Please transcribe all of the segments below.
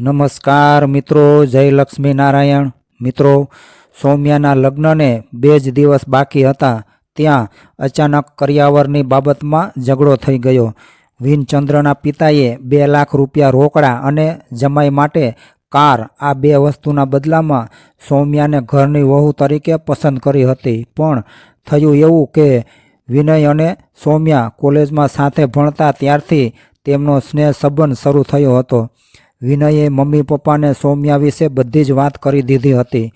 નમસ્કાર મિત્રો, જય લક્ષ્મી નારાયણ મિત્રો, સૌમ્યાના લગ્નને બે જ દિવસ બાકી હતા, ત્યાં અચાનક કર્યાવરની બાબતમાં ઝઘડો થઈ ગયો. વિનચંદ્રના પિતાએ બે લાખ રૂપિયા રોકડા અને જમાઈ માટે કાર આ બે વસ્તુના બદલામાં સૌમ્યાને ઘરની વહુ તરીકે પસંદ કરી હતી. પણ થયું એવું કે વિનય અને સૌમ્યા કોલેજમાં સાથે ભણતા ત્યારથી તેમનો સ્નેહ સંબંધ શરૂ થયો હતો. વિનયે મમ્મી પપ્પાને સૌમ્યા વિશે બધી જ વાત કરી દીધી હતી.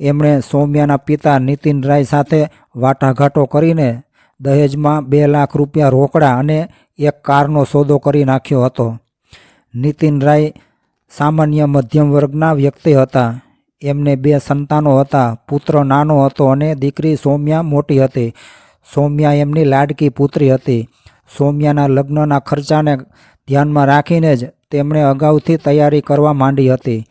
એમણે સૌમ્યાના પિતા નીતિન રાય સાથે વાટાઘાટો કરીને દહેજમાં બે લાખ રૂપિયા રોકડા અને એક કારનો સોદો કરી નાખ્યો હતો. નીતિન રાય સામાન્ય મધ્યમ વર્ગના વ્યક્તિ હતા. એમને બે સંતાનો હતા, પુત્ર નાનો હતો અને દીકરી સૌમ્યા મોટી હતી. સૌમ્યા એમની લાડકી પુત્રી હતી. સૌમ્યાના લગ્નના ખર્ચાને ધ્યાનમાં રાખીને જ તેમણે અગાઉથી તૈયારી કરવા માંડી હતી.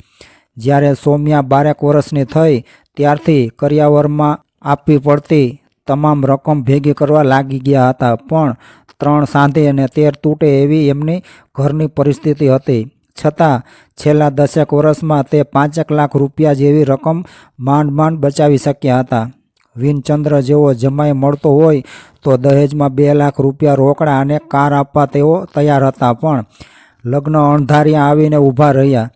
જ્યારે સૌમ્યા બારેક વર્ષની થઈ, ત્યારથી કર્યાવરમાં આપવી પડતી તમામ રકમ ભેગી કરવા લાગી ગયા હતા. પણ ત્રણ સાંધે અને તેર તૂટે એવી એમની ઘરની પરિસ્થિતિ હતી. છતાં, છેલ્લા દસેક વર્ષમાં તે પાંચેક લાખ રૂપિયા જેવી રકમ માંડ માંડ બચાવી શક્યા હતા. વિનચંદ્ર જેવો જમાઈ મળતો હોય તો દહેજમાં બે લાખ રૂપિયા રોકડા અને કાર આપવા તેઓ તૈયાર હતા પણ લગ્ન અણધાર્યા આવીને ઊભા રહ્યા.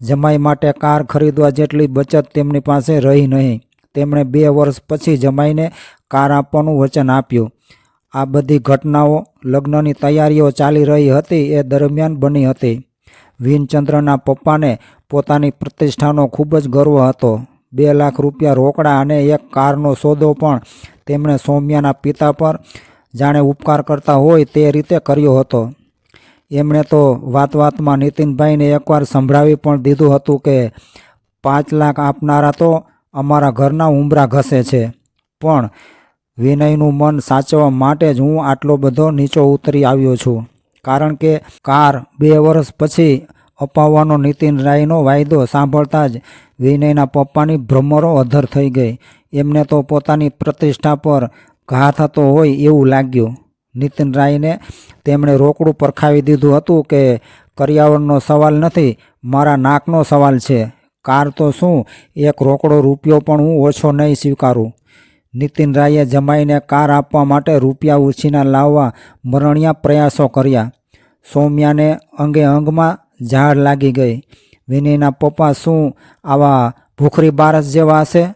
જમાઈ માટે કાર ખરીદવા જેટલી બચત તેમની પાસે રહી નહીં. તેમણે બે વર્ષ પછી જમાઈને કાર આપવાનું વચન આપ્યું. આ બધી ઘટનાઓ લગ્નની તૈયારીઓ ચાલી રહી હતી એ દરમિયાન બની હતી. વિનચંદ્રના પપ્પાને પોતાની પ્રતિષ્ઠાનો ખૂબ જ ગર્વ હતો. બે લાખ રૂપિયા રોકડા અને એક કારનો સોદો પણ તેમણે સૌમ્યાના પિતા પર જાણે ઉપકાર કરતા હોય તે રીતે કર્યો હતો. એમણે તો વાત વાતમાં નીતિનભાઈને એકવાર સંભળાવી પણ દીધું હતું કે, પાંચ લાખ આપનારા તો અમારા ઘરના ઉંબરા ઘસે છે, પણ વિનયનું મન સાચવવા માટે જ હું આટલો બધો નીચો ઉતરી આવ્યો છું. કારણ કે કાર બે વર્ષ પછી અપાવવાનો નીતિન રાયનો વાયદો સાંભળતા જ વિનયના પપ્પાની ભ્રમરો અધર થઈ ગઈ. એમને તો પોતાની પ્રતિષ્ઠા પર ઘા થતો હોય એવું લાગ્યું. નીતિન રાયને તેમણે રોકડું પરખાવી દીધું હતું કે કર્યાવરણનો સવાલ નથી, મારા નાકનો સવાલ છે. કાર તો શું, એક રોકડો રૂપિયો પણ હું ઓછો નહીં સ્વીકારું. નીતિન રાયે જમાઈને કાર આપવા માટે રૂપિયા ઉછીના લાવવા મરણિયા પ્રયાસો કર્યા. સૌમ્યાને અંગે અંગમાં ઝાડ લાગી ગઈ. વિનયના પપ્પા શું આવા ભૂખરી બારસ જેવા હશે?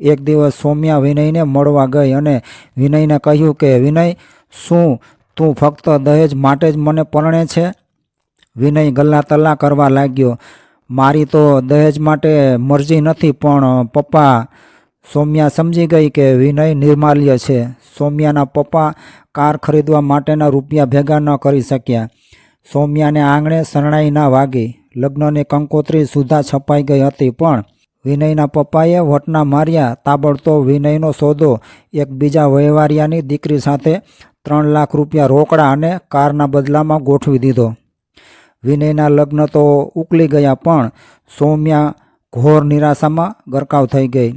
એક દિવસ સૌમ્યા વિનયને મળવા ગઈ અને વિનયને કહ્યું કે, વિનય, શું તું ફક્ત દહેજ માટે જ મને પરણે છે? વિનય ગલ્લા તલ્લા કરવા લાગ્યો, મારી તો દહેજ માટે મરજી નથી, પણ પપ્પા સૌમ્યા સમજી ગઈ કે વિનય નિર્માલ્ય છે. સૌમ્યાના પપ્પા કાર ખરીદવા માટેના રૂપિયા ભેગા ન કરી શક્યા. સૌમ્યાને આંગણે શરણાઈ ના વાગી. લગ્નની કંકોત્રી સુધા છપાઈ ગઈ હતી, પણ વિનયના પપ્પાએ વટના માર્યા તાબડતોબ વિનયનો સોદો એક બીજા વહેવારિયાની દીકરી સાથે ત્રણ લાખ રૂપિયા રોકડા અને કારના બદલામાં ગોઠવી દીધો. વિનયના લગ્ન તો ઉકલી ગયા, પણ સૌમ્યા ઘોર નિરાશામાં ગરકાવ થઈ ગઈ.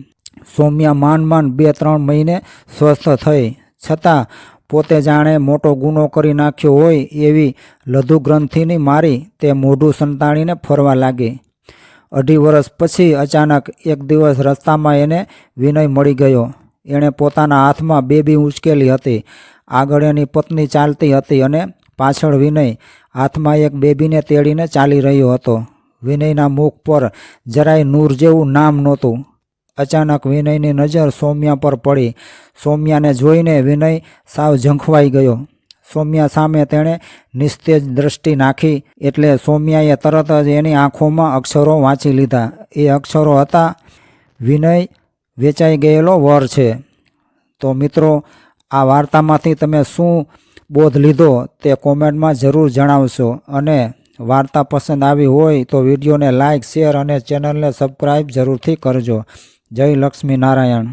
સૌમ્યા માંડ માંડ બે ત્રણ મહિને સ્વસ્થ થઈ. છતાં પોતે જાણે મોટો ગુનો કરી નાખ્યો હોય એવી લધુ ગ્રંથિની મારી તે મોઢું સંતાણીને ફરવા લાગી. અઢી વર્ષ પછી અચાનક એક દિવસ રસ્તામાં એને વિનય મળી ગયો. એણે પોતાના હાથમાં બેબી ઉંચકેલી હતી. આગળ એની પત્ની ચાલતી હતી અને પાછળ વિનય હાથમાં એક બેબીને તેડીને ચાલી રહ્યો હતો. વિનયના મુખ પર જરાય નૂર જેવું નામ નહોતું. અચાનક વિનયની નજર સૌમ્યા પર પડી. સૌમ્યાને જોઈને વિનય સાવ ઝંખવાઈ ગયો. સૌમ્યા સામે તેણે નિસ્તેજ દ્રષ્ટિ નાખી એટલે સૌમ્યાએ તરત જ એની આંખોમાં અક્ષરો વાંચી લીધા. એ અક્ષરો હતા, વિનય વેચાઈ ગયેલો વર છે. તો મિત્રો, આ વાર્તામાંથી તમે શું બોધ લીધો તે કોમેન્ટમાં જરૂર જણાવશો. અને વાર્તા પસંદ આવી હોય તો વિડીયોને લાઇક શેર અને ચેનલને સબસ્ક્રાઈબ જરૂરથી કરજો. જય લક્ષ્મી નારાયણ.